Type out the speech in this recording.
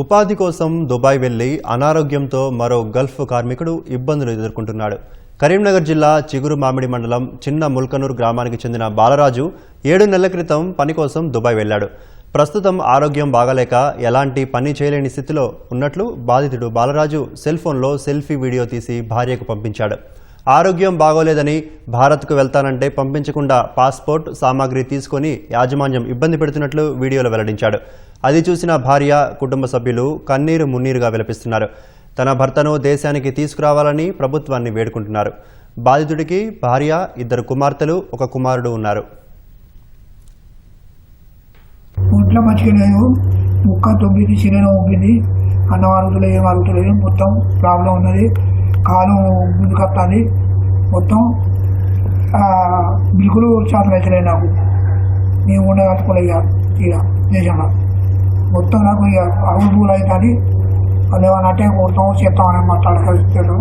ఉపాధి కోసం దుబాయ్ వెళ్ళి అనారోగ్యంతో మరో గల్ఫ్ కార్మికుడు ఇబ్బందులు ఎదుర్కొంటున్నాడు. కరీంనగర్ జిల్లా చిగురు మామిడి మండలం చిన్న ముల్కనూరు గ్రామానికి చెందిన బాలరాజు ఏడు నెలల క్రితం పని కోసం దుబాయ్ వెళ్ళాడు ప్రస్తుతం ఆరోగ్యం బాగలేక ఎలాంటి పని చేయలేని స్థితిలో ఉన్నట్లు బాధితుడు బాలరాజు సెల్ ఫోన్లో సెల్ఫీ వీడియో తీసి భార్యకు పంపించాడు. ఆరోగ్యం బాగోలేదని భారత్కు వెళ్తానంటే పంపించకుండా పాస్పోర్ట్ సామాగ్రి తీసుకొని యాజమాన్యం ఇబ్బంది పెడుతున్నట్లు వీడియోలో వెల్లడించాడు. అది చూసిన భార్య కుటుంబ సభ్యులు కన్నీరు మున్నీరుగా విలపిస్తున్నారు. తన భర్తను దేశానికి తీసుకురావాలని ప్రభుత్వాన్ని వేడుకుంటున్నారు. బాధితుడికి భార్య ఇద్దరు కుమార్తెలు ఒక కుమారుడు ఉన్నారు. ఒంట్లో మంచిగా ముక్క తొమ్మిది శరీరం ఉబ్బింది అన్నం అరుగుతలేదు ఏం అరుగుతలేదు మొత్తం ప్రాబ్లం ఉన్నది. కాలం ముందు వస్తుంది. మొత్తం బిల్కులు శాతం అవుతలేదు నాకు. నేను ఉండగలుచుకోలే ఇక ఇక దేశంలో. మొత్తం నాకు ఇక అరుగులు అవుతుంది. వాళ్ళు ఏమన్నా అంటే కొడతాం చేస్తామని మాట్లాడగలుగుతారు